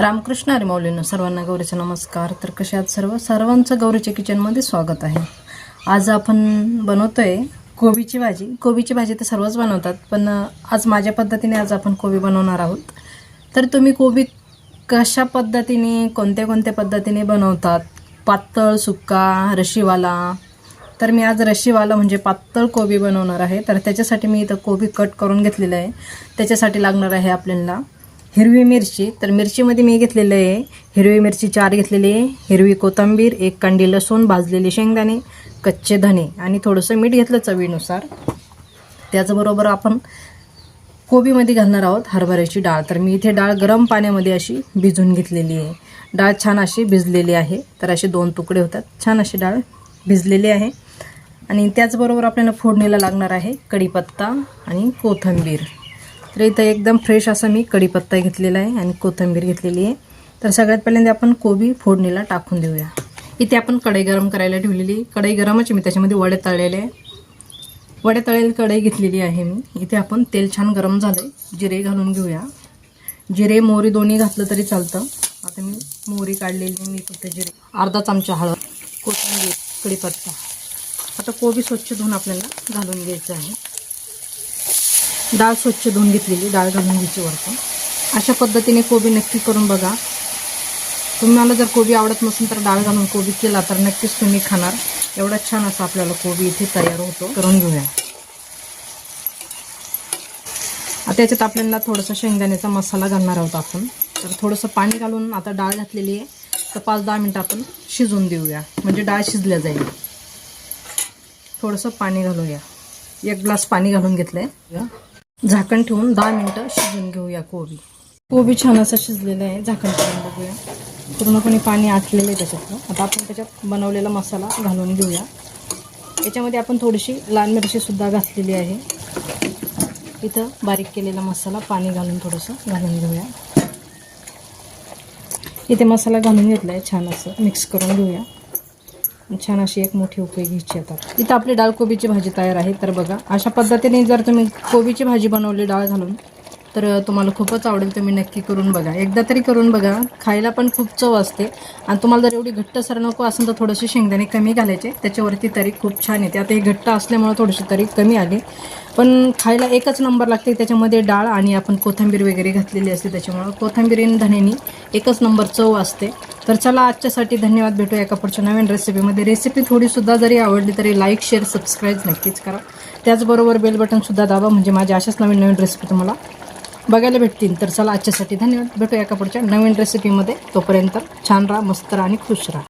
रामकृष्ण हरी सर्वांना गौरीचा नमस्कार. तर कसे आहात सर्व? सर्वांचं गौरीच्या किचनमध्ये स्वागत आहे. आज आपण बनवतोय कोबीची भाजी. कोबीची भाजी तर सर्वच बनवतात पण आज माझ्या पद्धतीने आज आपण कोबी बनवणार आहोत. तर तुम्ही कोबी कशा पद्धतीने कोणत्या कोणत्या पद्धतीने बनवतात? पातळ सुक्का रशीवाला? तर मी आज रशीवाला म्हणजे पातळ कोबी बनवणार आहे. तर त्याच्यासाठी मी इथं कोबी कट करून घेतलेलं आहे. त्याच्यासाठी लागणार आहे आपल्याला हिरवी मिरची तर मिरचीमध्ये मी घेतलेलं आहे. हिरवी मिरची चार घेतलेली आहे. हिरवी कोथिंबीर एक कांडी लसूण भाजलेले शेंगदाणे कच्चे धने आणि थोडंसं मीठ घेतलं चवीनुसार. त्याचबरोबर आपण कोबीमध्ये घालणार आहोत हरभऱ्याची डाळ. तर मी इथे डाळ गरम पाण्यामध्ये अशी भिजून घेतलेली आहे. डाळ छान अशी भिजलेली आहे. तर असे दोन तुकडे होतात. छान अशी डाळ भिजलेली आहे. आणि त्याचबरोबर आपल्याला फोडणीला लागणार आहे कढीपत्ता आणि कोथिंबीर. तर इथं एकदम फ्रेश असा मी कढीपत्ता घेतलेला आहे आणि कोथिंबीर घेतलेली आहे. तर सगळ्यात पहिल्यांदा आपण कोबी फोडणीला टाकून देऊया. इथे आपण कढई गरम करायला ठेवलेली कढई गरमच मी त्याच्यामध्ये वडे तळलेले आहे वडे तळेल कढई घेतलेली आहे मी. इथे आपण तेल छान गरम झालं जिरे घालून घेऊया. जिरे मोहरी दोन्ही घातलं तरी चालतं. आता मी मोहरी काढलेली मी फक्त जिरे. अर्धा चमचा हळद कोथिंबीर कढीपत्ता. आता कोबी स्वच्छ धुवून आपल्याला घालून घ्यायचं आहे. डाळ स्वच्छ धुवून घेतलेली डाळ घालून घ्यायची वरतून. अशा पद्धतीने कोबी नक्की करून बघा. तुम्हाला जर कोबी आवडत नसेल तर डाळ घालून कोबी केला तर नक्कीच तुम्ही खाणार. एवढा छान असा आपल्याला कोबी इथे तयार होतो. करून घेऊया. आता याच्यात आपल्याला थोडंसं शेंगदाण्याचा मसाला घालणार आहोत आपण. तर थोडंसं पाणी घालून आता डाळ घातलेली आहे. तर पाच दहा मिनटं आपण शिजवून देऊया. म्हणजे डाळ शिजल्या जाईल. थोडंसं पाणी घालूया. एक ग्लास पाणी घालून घेतलं आहे झाकण ठेवून दहा मिनटं शिजून घेऊया कोबी. कोबी छान असं शिजलेलं आहे. झाकण ठेवून बघूया. पूर्णपणे पाणी आटलेलं आहे त्याच्यातलं. आता आपण त्याच्यात बनवलेला मसाला घालून घेऊया. याच्यामध्ये आपण थोडीशी लाल मिरचीसुद्धा घातलेली आहे. इथं बारीक केलेला मसाला पाणी घालून थोडंसं घालून घेऊया. इथे मसाला घालून घेतला आहे छान असं मिक्स करून घेऊया. छान अशी एक मोठी उकळी घ्यायची आता इथं आपली डाळ कोबीची भाजी तयार आहे तर बघा अशा पद्धतीने जर तुम्ही कोबीची भाजी बनवली डाळ घालून तर तुम्हाला खूपच आवडेल तुम्ही नक्की करून बघा. एकदा तरी करून बघा. खायला पण खूप चव असते. आणि तुम्हाला जर एवढी घट्टसर नको असेल तर थोडेसे शेंगदाणे कमी घालायचे. त्याच्यावरती तरी खूप छान येते. आता हे घट्ट असल्यामुळे थोडीशी तरी कमी आली. पण खायला एकच नंबर लागते. त्याच्यामध्ये डाळ आणि आपण कोथिंबीर वगैरे घातलेली असते त्याच्यामुळं. कोथिंबीर आणि धण्यानी एकच नंबर चव असते. तर चला आजच्यासाठी धन्यवाद. भेटूया एका पुढच्या नवीन रेसिपीमध्ये रेसिपी थोडीसुद्धा जरी आवडली तरी लाईक शेअर सबस्क्राईब नक्कीच करा. त्याचबरोबर बेल बटनसुद्धा दाबा. म्हणजे माझ्या अशाच नवीन नवीन रेसिपी तुम्हाला बघायला भेटतील. तर चला आजच्यासाठी धन्यवाद. भेटूया एका पुढच्या नवीन रेसिपीमध्ये तोपर्यंत छान राहा मस्त राहा आणि खुश राहा.